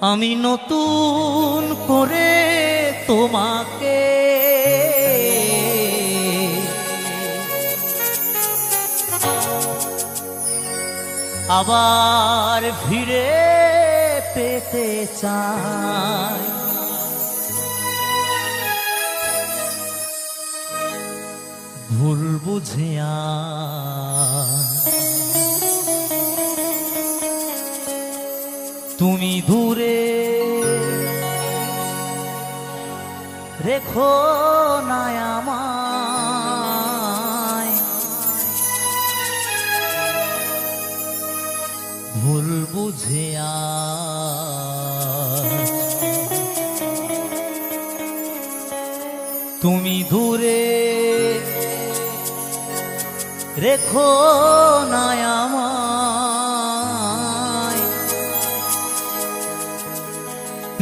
আমি নতুন করে তোমাকে আবার ভিড়ে পেতে চাই। ভুল বুঝিয়া তুমি দূরে রেখো না আমায়। ভুল বুঝিয়া তুমি দূরে রেখো না আমায়।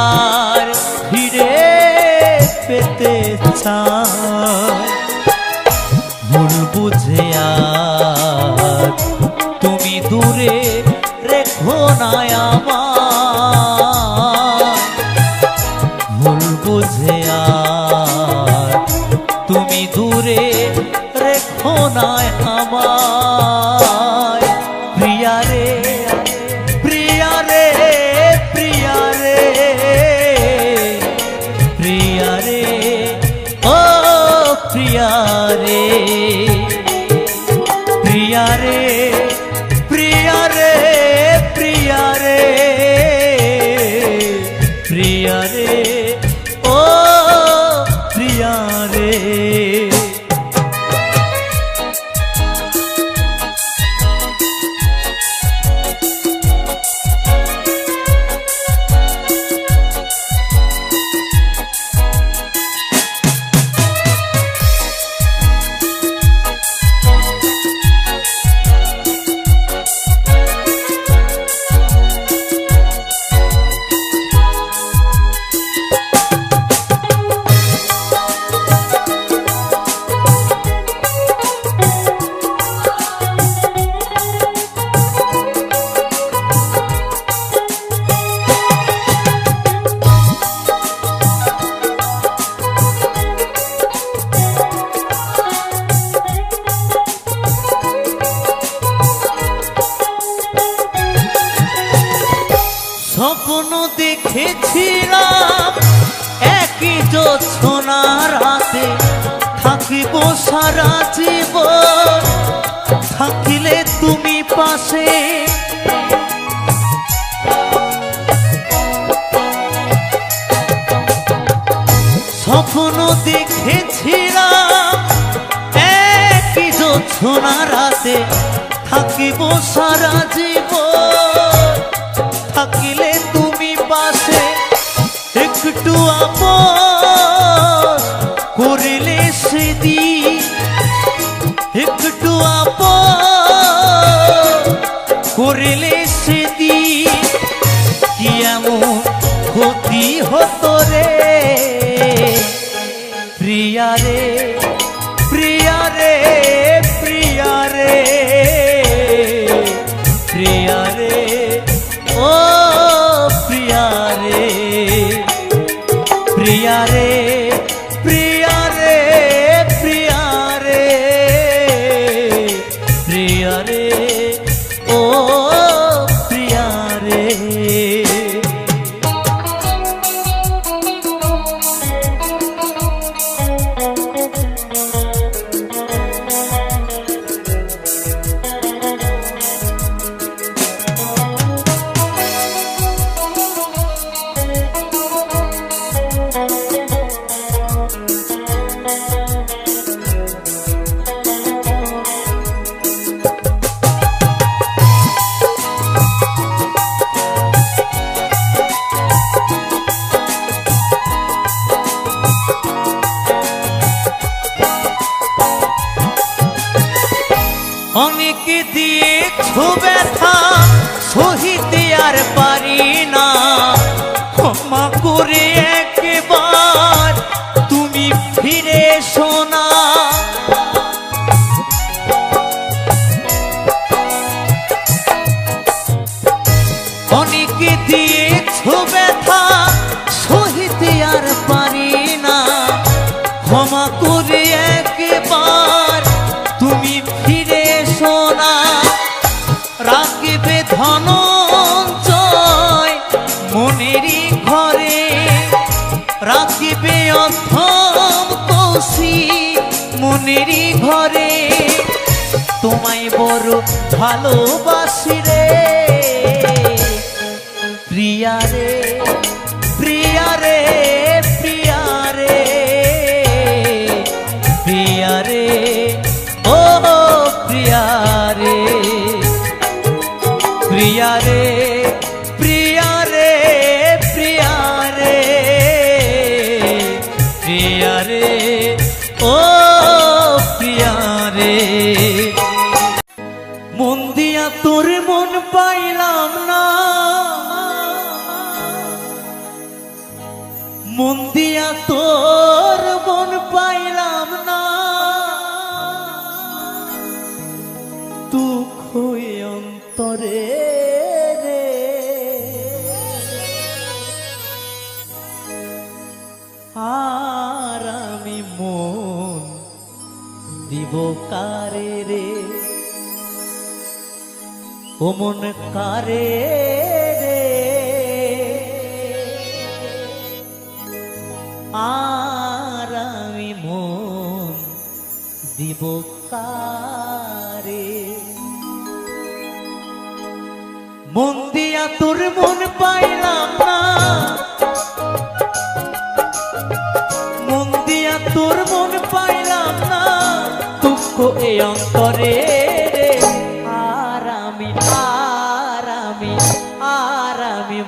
আবার ফিরে পেতে চাই ভুল বুঝে আর তুমি দূরে রেখো না আমায়। জোছনার রাতে থাকিব সারা জীবন। থাকিলে তুমি পাশে। স্বপ্ন দেখেছিলাম জোছনা রাতে থাকিব সারা জীবন। থাকিলে যদি হতো মেরি ঘরে তোমায় বড় ভালোবাসি রে। প্রিয়া রে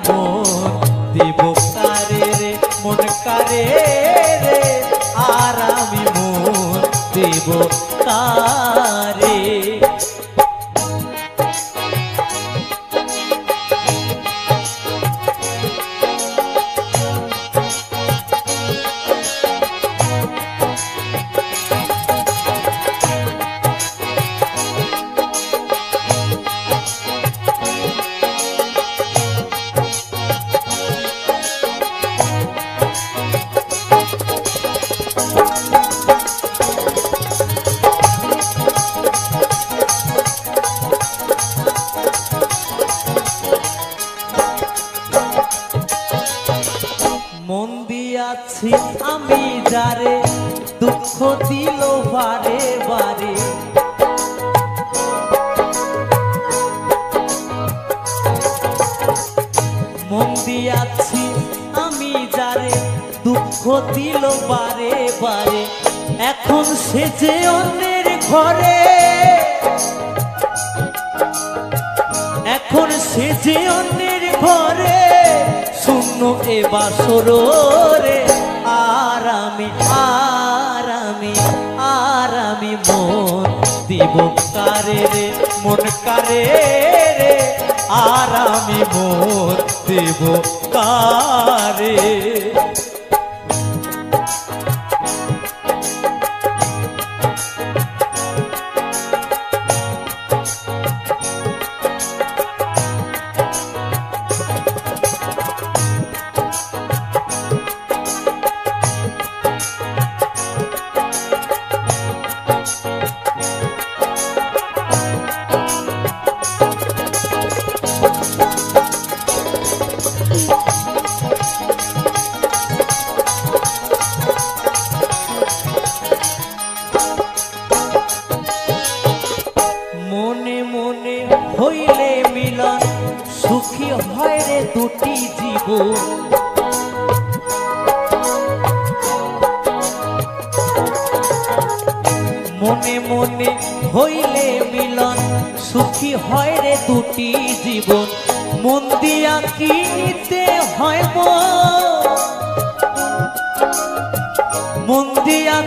মন দিব কারে রে মন কারে রে আর আমি মন দিব কারে আমি যারে দুঃখ দিল বারে বারে। মন আমি যারে দুঃখ দিল বারে বারে। এখন সে যে অন্যের ঘরে। এখন সে যে অন্যের ঘরে। শূন্য এ বাসরে আরামে আরামে আরামে মন দিব কারে রে মন কারে রে? আরামে মন দেব কারে? মন দিয়া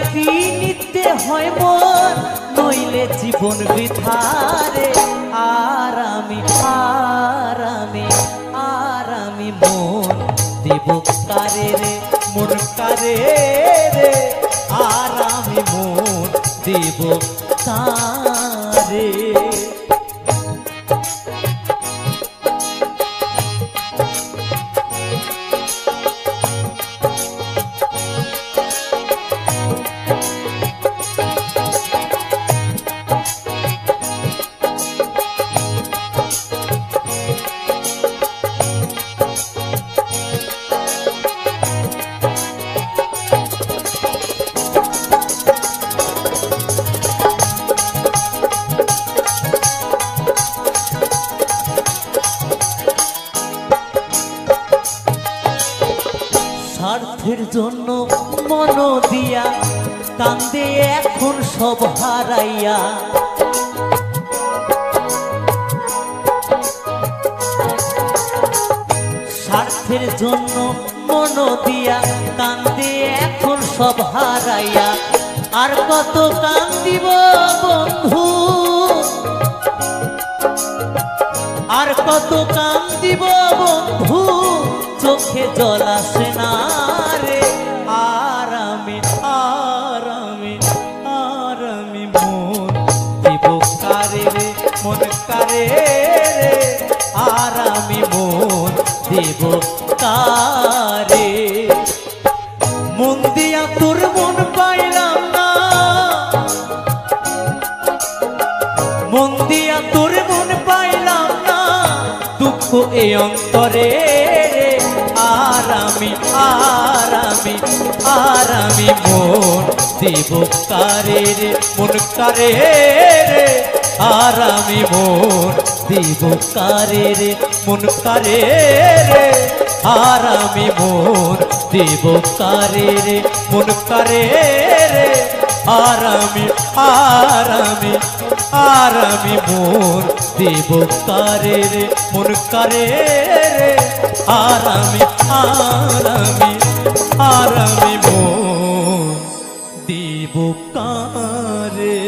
নিতে হয় মন? নইলে জীবন বিথারে আর আমি আর আমি আর আমি মন দেব কারে রে? মন কারে রে? আর আমি মন দেব কারে? জন্য মন দিয়া কান্দে এখন সব হারাইয়া। স্বার্থের জন্য মন দিয়া কান্দে এখন সব হারাইয়া। আর কত কান্দিব বন্ধু? আর কত কান্দিব বন্ধু? চোখে জল আসে না রে। দেব কারে মন তোর মন পাইলাম না। মন তোর মন পাইলাম না। দুঃখ এ অন্তরে। আর আমি আর আমি আর মন দেব কারে রে, মন কারে রে আর আমি মন দেব কারে রে। মন কারে রে, আর আমি মন দেব কারে রে, মন কারে রে, আর আমি আর আমি আর আমি মন দেব কারে রে, মন কারে রে, আর আমি আর আমি আর আমি মন দেব কারে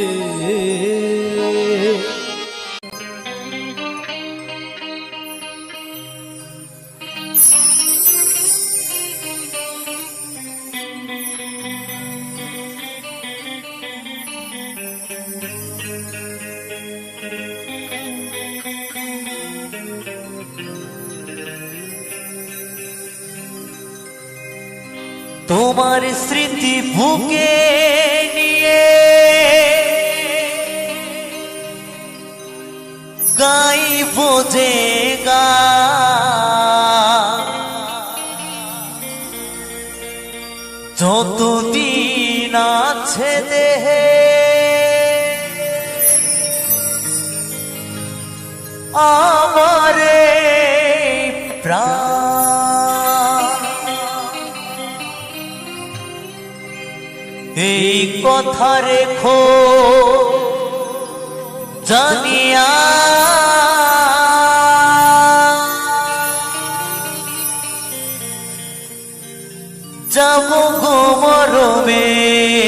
কথা রেখো। জানিয়া যাব গো মরমে।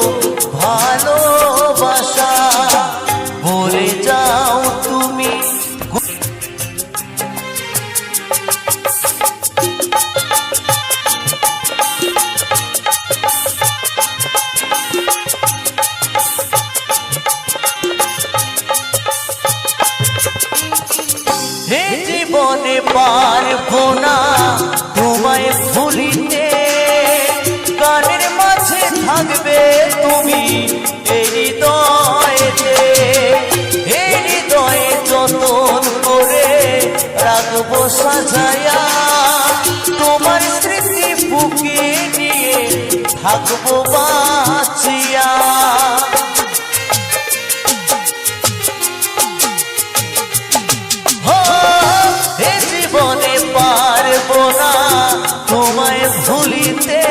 মতো থাকব বাঁচিয়া। জীবনে পারব না তোমায় ভুলিতে।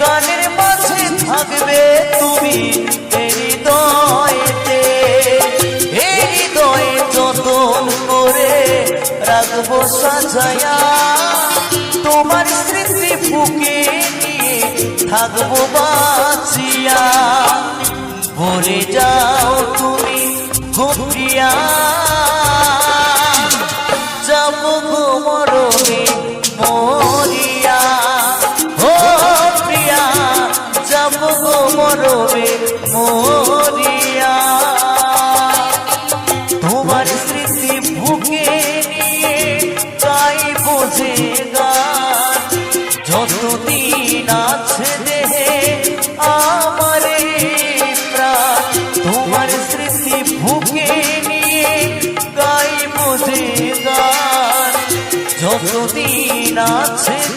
গানের মাঝে থাকবে তুমি হৃদয়েতে। হৃদয়ে যতন করে রাখব সাজায়া। তোমার স্মৃতি বুকে নিয়ে থাকব বাঁচিয়া। ভরে যাও তুমি ঘুমিয়া যাব গো মরণে মরিয়া যতদিন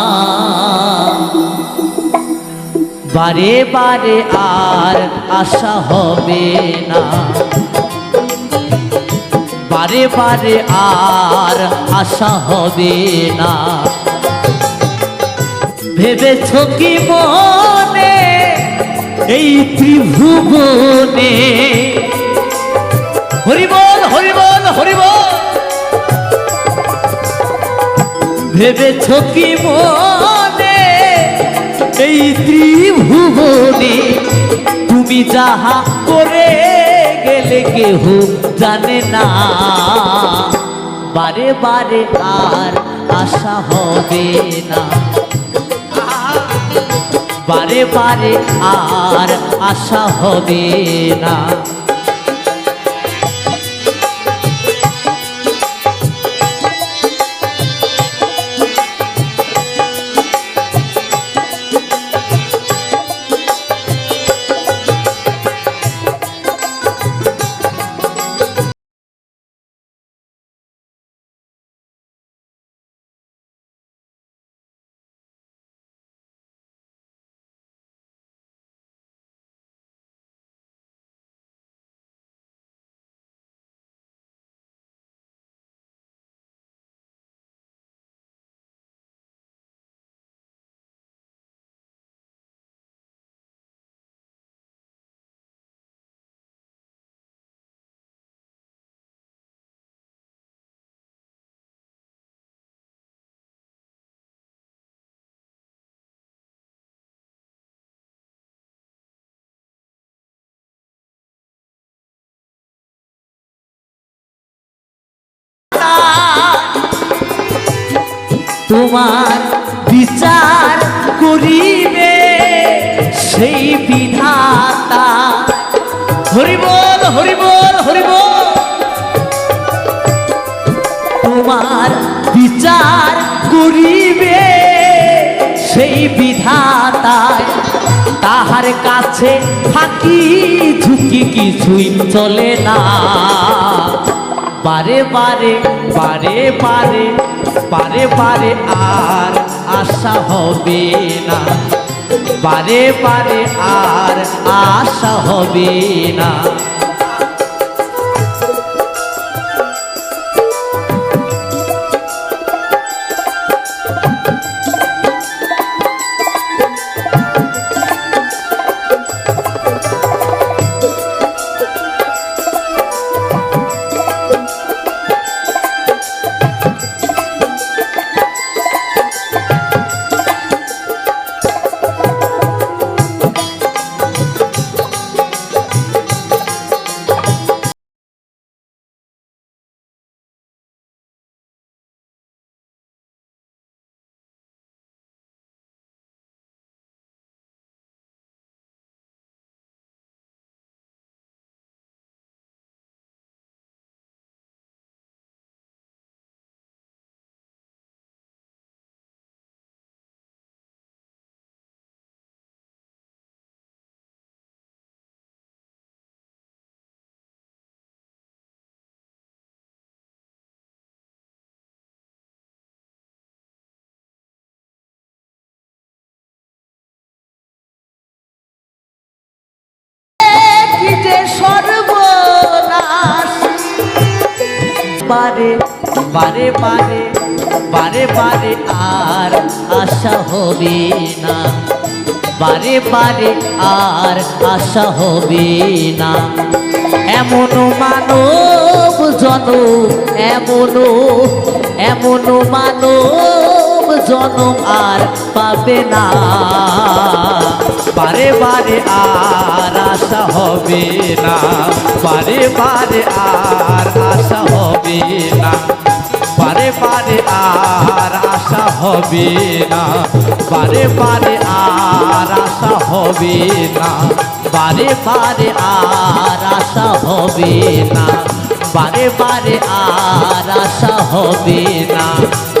বারে বারে আর আশা হবে না। বারে বারে আর আশা হবে না। ভেবেছ কি মনে? এই ত্রিভুবনে। হরিবল হরিবল হরিবল। ভেবেছ কি মনে? এই ত্রিভুবনে তুমি যাহা করে গেলে কেহ জানে না। বারে বারে আর আশা হবে না। বারে বারে আর আশা হবে না। তোমার বিচার করিবে, সেই বিধাতা। হরিবল হরিবল হরিবল। তোমার বিচার করিবে, সেই বিধাতায় তাহার কাছে ফাঁকি ঝুঁকি কিছুই চলে না। বারে পারে বারে পারে বারে পারে আর আশা হবে না। বারে পারে আর আশা হবে না। সর্বনাশ। বারে বারে বারে বারে বারে আর আশা হবে না। বারে বারে আর আশা হবে না। এমন মানব জন এমন এমন মানব জনম আর পাবে না। বারে বারে আর আশা হবে না। বারে বারে আর আশা হবে না। বারে বারে আর আশা হবে না। বারে বারে আর আশা হবে না। বারে বারে আর আশা হবে না। বারে বারে আর আশা হবে না।